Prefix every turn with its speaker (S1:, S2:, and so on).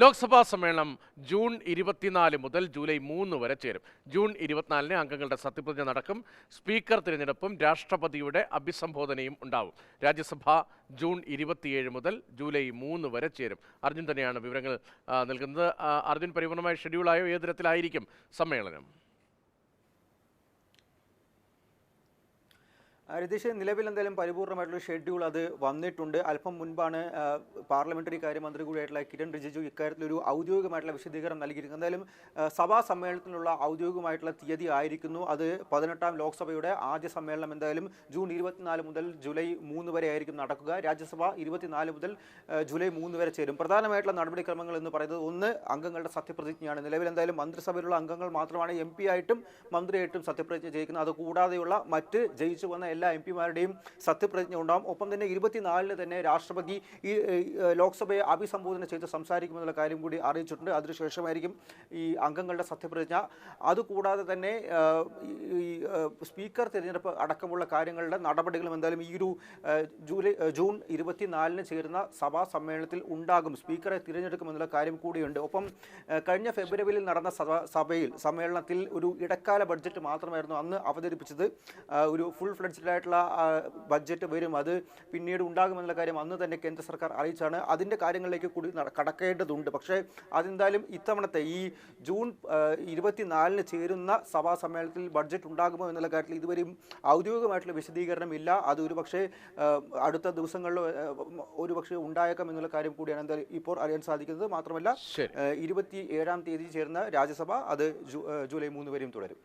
S1: ലോക്സഭാ സമ്മേളനം ജൂൺ ഇരുപത്തിനാല് മുതൽ ജൂലൈ മൂന്ന് വരെ ചേരും. ജൂൺ ഇരുപത്തിനാലിന് അംഗങ്ങളുടെ സത്യപ്രതിജ്ഞ നടക്കും. സ്പീക്കർ തിരഞ്ഞെടുപ്പും രാഷ്ട്രപതിയുടെ അഭിസംബോധനയും ഉണ്ടാവും. രാജ്യസഭ ജൂൺ ഇരുപത്തിയേഴ് മുതൽ ജൂലൈ മൂന്ന് വരെ ചേരും. അർജുൻ തന്നെയാണ് വിവരങ്ങൾ നൽകുന്നത്. അർജുൻ പരിപൂർണമായ ഷെഡ്യൂളായോ ഏത് തരത്തിലായിരിക്കും സമ്മേളനം?
S2: രതീഷ് നിലവിൽ എന്തായാലും പരിപൂർണമായിട്ടുള്ള ഷെഡ്യൂൾ അത് വന്നിട്ടുണ്ട്. അല്പം മുൻപാണ് പാർലമെന്ററി കാര്യമന്ത്രി കൂടിയായിട്ടുള്ള കിരൺ റിജിജു ഇക്കാര്യത്തിലൊരു ഔദ്യോഗികമായിട്ടുള്ള വിശദീകരണം നൽകിയിരിക്കുന്നത്. എന്തായാലും സഭാ സമ്മേളനത്തിനുള്ള ഔദ്യോഗികമായിട്ടുള്ള തീയതി ആയിരിക്കുന്നു. അത് പതിനെട്ടാം ലോക്സഭയുടെ ആദ്യ സമ്മേളനം എന്തായാലും ജൂൺ ഇരുപത്തിനാല് മുതൽ ജൂലൈ മൂന്ന് വരെ ആയിരിക്കും നടക്കുക. രാജ്യസഭ ഇരുപത്തിനാല് മുതൽ ജൂലൈ മൂന്ന് വരെ ചേരും. പ്രധാനമായിട്ടുള്ള നടപടിക്രമങ്ങൾ എന്ന് പറയുന്നത് ഒന്ന് അംഗങ്ങളുടെ സത്യപ്രതിജ്ഞയാണ്. നിലവിൽ എന്തായാലും മന്ത്രിസഭയിലുള്ള അംഗങ്ങൾ മാത്രമാണ് എം ആയിട്ടും മന്ത്രിയായിട്ടും സത്യപ്രതിജ്ഞ ചെയ്യിക്കുന്നത് അതുകൂടാതെയുള്ള മറ്റ് ജയിച്ചു വന്ന എല്ലാ എം പിമാരുടെയും സത്യപ്രതിജ്ഞ ഉണ്ടാവും. ഒപ്പം തന്നെ ഇരുപത്തിനാലിന് തന്നെ രാഷ്ട്രപതി ഈ ലോക്സഭയെ അഭിസംബോധന ചെയ്ത് സംസാരിക്കുമെന്നുള്ള കാര്യം കൂടി അറിയിച്ചിട്ടുണ്ട്. അതിനുശേഷമായിരിക്കും ഈ അംഗങ്ങളുടെ സത്യപ്രതിജ്ഞ. അതുകൂടാതെ തന്നെ ഈ- സ്പീക്കർ തിരഞ്ഞെടുപ്പ് അടക്കമുള്ള കാര്യങ്ങളുടെ നടപടികളും എന്തായാലും ഈ ഒരു ജൂലൈ ജൂൺ ഇരുപത്തിനാലിന് ചേരുന്ന സഭാ സമ്മേളനത്തിൽ ഉണ്ടാകും. സ്പീക്കറെ തിരഞ്ഞെടുക്കുമെന്നുള്ള കാര്യം കൂടിയുണ്ട്. ഒപ്പം കഴിഞ്ഞ ഫെബ്രുവരിയിൽ നടന്ന സഭ സഭയിൽ സമ്മേളനത്തിൽ ഒരു ഇടക്കാല ബഡ്ജറ്റ് മാത്രമായിരുന്നു അന്ന് അവതരിപ്പിച്ചത്. ഒരു ഫുൾ ഫ്ലെഡ്ജ്ഡ് ആയിട്ടുള്ള ബഡ്ജറ്റ് വരും. അത് പിന്നീട് ഉണ്ടാകുമെന്നുള്ള കാര്യം അന്ന് തന്നെ കേന്ദ്ര സർക്കാർ അറിയിച്ചാണ് അതിന്റെ കാര്യങ്ങളിലേക്ക് കൂടി കടക്കേണ്ടതുണ്ട്. പക്ഷേ അതെന്തായാലും ഇത്തവണത്തെ ഈ ജൂൺ ഇരുപത്തിനാലിന് ചേരുന്ന സഭാ സമ്മേളനത്തിൽ ബഡ്ജറ്റ് ഉണ്ടാകുമോ എന്നുള്ള കാര്യത്തിൽ ഇതുവരെയും ഔദ്യോഗികമായിട്ടുള്ള വിശദീകരണം ഇല്ല. അത് ഒരു പക്ഷേ അടുത്ത ദിവസങ്ങളിൽ ഒരു പക്ഷേ ഉണ്ടായേക്കാം എന്നുള്ള കാര്യം കൂടിയാണ് എന്തായാലും ഇപ്പോൾ അറിയാൻ സാധിക്കുന്നത്. മാത്രമല്ല ഇരുപത്തി ഏഴാം തീയതി ചേരുന്ന രാജ്യസഭ അത് ജൂലൈ മൂന്ന് വരെയും തുടരും.